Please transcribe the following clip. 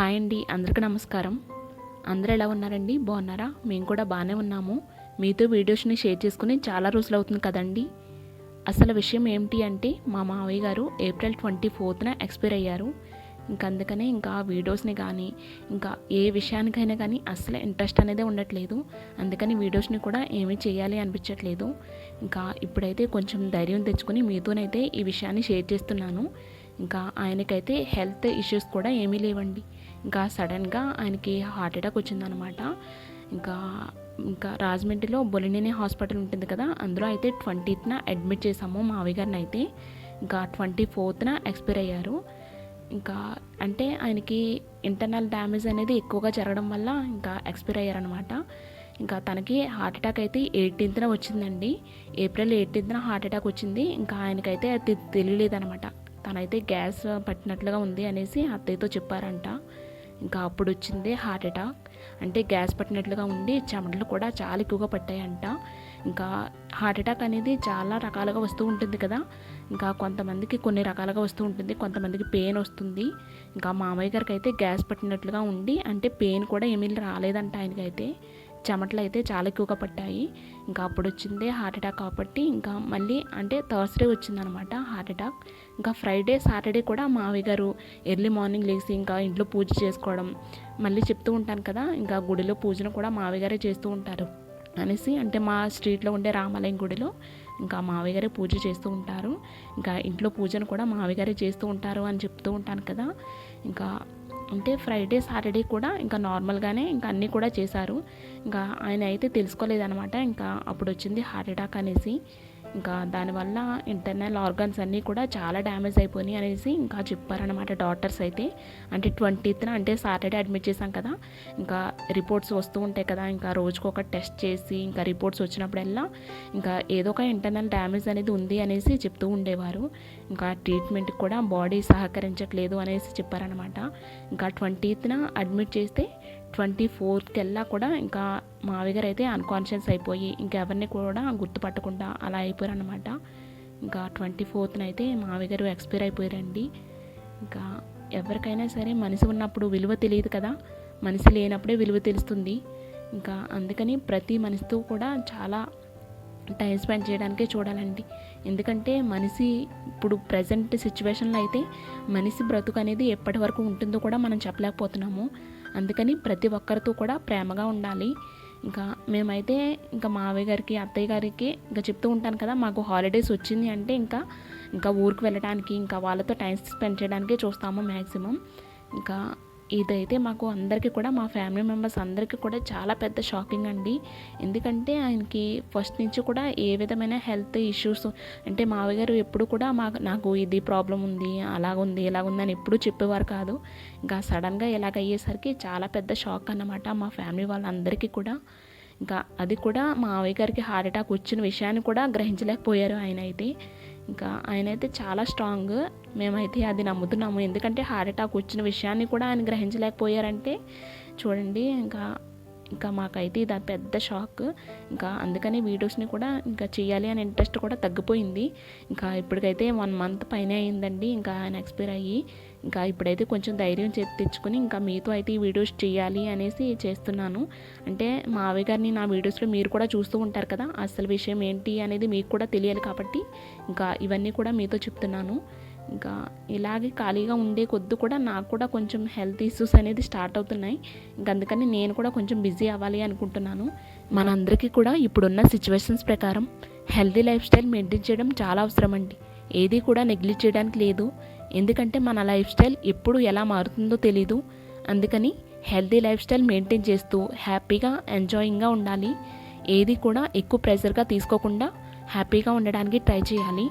Hi అండి అందరికీ నమస్కారం. అందరూ ఎలా ఉన్నారండి? బాగున్నారా? మేము కూడా బాగానే ఉన్నాము. మీతో వీడియోస్ని షేర్ చేసుకుని చాలా రోజులు అవుతుంది కదండి. అసలు విషయం ఏమిటి అంటే మా మావయ్య గారు ఏప్రిల్ ట్వంటీ ఫోర్త్న ఎక్స్పైర్ అయ్యారు. ఇంకా అందుకనే ఇంకా వీడియోస్ని కానీ ఇంకా ఏ విషయానికైనా కానీ అసలు ఇంట్రెస్ట్ అనేది ఉండట్లేదు. అందుకని వీడియోస్ని కూడా ఏమీ చేయాలి అనిపించట్లేదు. ఇంకా ఇప్పుడైతే కొంచెం ధైర్యం తెచ్చుకొని మీతోనైతే ఈ విషయాన్ని షేర్ చేస్తున్నాను. ఇంకా ఆయనకైతే హెల్త్ ఇష్యూస్ కూడా ఏమీ లేవండి. ఇంకా సడన్గా ఆయనకి హార్ట్ అటాక్ వచ్చిందనమాట ఇంకా ఇంకా రాజమండ్రిలో బొలినేని హాస్పిటల్ ఉంటుంది కదా అందులో అయితే ట్వంటీత్న అడ్మిట్ చేసాము మావయ్య గారిని అయితే. ఇంకా ట్వంటీ ఫోర్త్న ఎక్స్పైర్ అయ్యారు. ఇంకా అంటే ఆయనకి ఇంటర్నల్ డ్యామేజ్ అనేది ఎక్కువగా జరగడం వల్ల ఇంకా ఎక్స్పైర్ అయ్యారనమాట ఇంకా తనకి హార్ట్ అటాక్ అయితే ఎయిటీన్త్న వచ్చిందండి. ఏప్రిల్ ఎయిటీన్త్న హార్ట్ అటాక్ వచ్చింది. ఇంకా ఆయనకైతే అది తెలియలేదనమాట తనైతే గ్యాస్ పట్టినట్లుగా ఉంది అనేసి అత్తయ్యతో చెప్పారంట. ఇంకా అప్పుడు వచ్చింది హార్ట్ అటాక్. అంటే గ్యాస్ పట్టినట్లుగా ఉండి చెమటలు కూడా చాలా ఎక్కువగా పట్టాయంట. ఇంకా హార్ట్ అటాక్ అనేది చాలా రకాలుగా వస్తూ ఉంటుంది కదా. ఇంకా కొంతమందికి కొన్ని రకాలుగా వస్తూ ఉంటుంది కొంతమందికి పెయిన్ వస్తుంది. ఇంకా మామయ్య గారికి అయితే గ్యాస్ పట్టినట్లుగా ఉండి అంటే పెయిన్ కూడా ఏమీ రాలేదంట ఆయనకైతే. చెమటలు అయితే చాలా ఎక్కువగా పట్టాయి. ఇంకా అప్పుడు వచ్చిందే హార్ట్ అటాక్ కాబట్టి ఇంకా మళ్ళీ అంటే థర్స్డే వచ్చిందనమాట హార్ట్ అటాక్. ఇంకా ఫ్రైడే సాటర్డే కూడా మావయ్య గారు ఎర్లీ మార్నింగ్ లేచి ఇంకా ఇంట్లో పూజ చేసుకోవడం మళ్ళీ చెప్తూ ఉంటాను కదా ఇంకా గుడిలో పూజను కూడా మావయ్య గారే చేస్తూ ఉంటారు అనేసి అంటే మా స్ట్రీట్లో ఉండే రామాలయం గుడిలో ఇంకా మావయ్య గారే పూజ చేస్తూ ఉంటారు. ఇంకా ఇంట్లో పూజను కూడా మావయ్య గారే చేస్తూ ఉంటారు అని చెప్తూ ఉంటాను కదా. ఇంకా అంటే ఫ్రైడే సాటర్డే కూడా ఇంకా నార్మల్గానే ఇంకా అన్నీ కూడా చేశారు. ఇంకా ఆయన అయితే తెలుసుకోలేదనమాట ఇంకా అప్పుడు వచ్చింది హార్ట్ అటాక్ అనేసి. ఇంకా దానివల్ల ఇంటర్నల్ ఆర్గన్స్ అన్నీ కూడా చాలా డ్యామేజ్ అయిపోయినాయి అనేసి ఇంకా చెప్పారనమాట డాక్టర్స్ అయితే. అంటే ట్వంటీత్న అంటే సాటర్డే అడ్మిట్ చేశాం కదా. ఇంకా రిపోర్ట్స్ వస్తూ ఉంటాయి కదా. ఇంకా రోజుకు ఒక టెస్ట్ చేసి ఇంకా రిపోర్ట్స్ వచ్చినప్పుడల్లా ఇంకా ఏదో ఒక ఇంటర్నల్ డ్యామేజ్ అనేది ఉంది అనేసి చెప్తూ ఉండేవారు. ఇంకా ట్రీట్మెంట్కి కూడా బాడీ సహకరించట్లేదు అనేసి చెప్పారనమాట ఇంకా ట్వంటీత్న అడ్మిట్ చేస్తే ట్వంటీ ఫోర్త్కెల్లా కూడా ఇంకా మావి గారు అయితే అన్కాన్షియస్ అయిపోయి ఇంకెవరిని కూడా గుర్తుపట్టకుండా అలా అయిపోయారనమాట ఇంకా ట్వంటీ ఫోర్త్న అయితే మావి గారు ఎక్స్పైర్ అయిపోయారండి. ఇంకా ఎవరికైనా సరే మనిషి ఉన్నప్పుడు విలువ తెలియదు కదా మనిషి లేనప్పుడే విలువ తెలుస్తుంది. ఇంకా అందుకని ప్రతి మనిషితో కూడా చాలా టైం స్పెండ్ చేయడానికే చూడాలండి. ఎందుకంటే మనిషి ఇప్పుడు ప్రజెంట్ సిచ్యువేషన్లో అయితే మనిషి బ్రతుకు అనేది ఎప్పటి వరకు ఉంటుందో కూడా మనం చెప్పలేకపోతున్నాము. అందుకని ప్రతి ఒక్కరితో కూడా ప్రేమగా ఉండాలి. ఇంకా మేమైతే ఇంకా మావయ్య గారికి అత్తయ్య గారికి ఇంకా చెప్తూ ఉంటాను కదా మాకు హాలిడేస్ వచ్చింది అంటే ఇంకా ఇంకా ఊరికి వెళ్ళడానికి ఇంకా వాళ్ళతో టైం స్పెండ్ చేయడానికే చూస్తాము మ్యాక్సిమం ఇంకా ఇదైతే మాకు అందరికీ కూడా మా ఫ్యామిలీ మెంబర్స్ అందరికీ కూడా చాలా పెద్ద షాకింగ్ అండి. ఎందుకంటే ఆయనకి ఫస్ట్ నుంచి కూడా ఏ విధమైన హెల్త్ ఇష్యూస్ అంటే మావయ్య గారు ఎప్పుడు కూడా మా నాకు ఇది ప్రాబ్లం ఉంది అలాగుంది ఇలాగుంది అని ఎప్పుడూ చెప్పేవారు కాదు. ఇంకా సడన్గా ఇలాగ అయ్యేసరికి చాలా పెద్ద షాక్ అన్నమాట మా ఫ్యామిలీ వాళ్ళందరికీ కూడా. ఇంకా అది కూడా మా మావయ్య గారికి హార్ట్ అటాక్ వచ్చిన విషయాన్ని కూడా గ్రహించలేకపోయారు ఆయన అయితే. ఇంకా ఆయన అయితే చాలా స్ట్రాంగ్ మేమైతే అది నమ్ముతున్నాము. ఎందుకంటే హార్ట్ అటాక్ వచ్చిన విషయాన్ని కూడా ఆయన గ్రహించలేకపోయారంటే చూడండి ఇంకా ఇంకా మాకైతే ఇది పెద్ద షాక్ ఇంకా అందుకని వీడియోస్ని కూడా ఇంకా చేయాలి అనే ఇంట్రెస్ట్ కూడా తగ్గిపోయింది. ఇంకా ఇప్పటికైతే వన్ మంత్ పైన అయిందండి ఇంకా ఆయన ఎక్స్పైర్ అయ్యి. ఇంకా ఇప్పుడైతే కొంచెం ధైర్యం తెచ్చుకుని ఇంకా మీతో అయితే ఈ వీడియోస్ చేయాలి అనేసి చేస్తున్నాను. అంటే మావయ్య గారిని నా వీడియోస్లో మీరు కూడా చూస్తూ ఉంటారు కదా అసలు విషయం ఏంటి అనేది మీకు కూడా తెలియాలి కాబట్టి ఇంకా ఇవన్నీ కూడా మీతో చెప్తున్నాను. ఇంకా ఇలాగే ఖాళీగా ఉండే కొద్ది కూడా నాకు కూడా కొంచెం హెల్త్ ఇష్యూస్ అనేది స్టార్ట్ అవుతున్నాయి. ఇంకా అందుకని నేను కూడా కొంచెం బిజీ అవ్వాలి అనుకుంటున్నాను. మనందరికీ కూడా ఇప్పుడున్న సిచ్యువేషన్స్ ప్రకారం హెల్తీ లైఫ్ స్టైల్ మెయింటైన్ చేయడం చాలా అవసరం అండి. ఏది కూడా నెగ్లెక్ట్ చేయడానికి లేదు. ఎందుకంటే మన లైఫ్ స్టైల్ ఎప్పుడు ఎలా మారుతుందో తెలీదు. అందుకని హెల్తీ లైఫ్ స్టైల్ మెయింటైన్ చేస్తూ హ్యాపీగా ఎంజాయింగ్గా ఉండాలి. ఏది కూడా ఎక్కువ ప్రెషర్గా తీసుకోకుండా హ్యాపీగా ఉండడానికి ట్రై చేయాలి.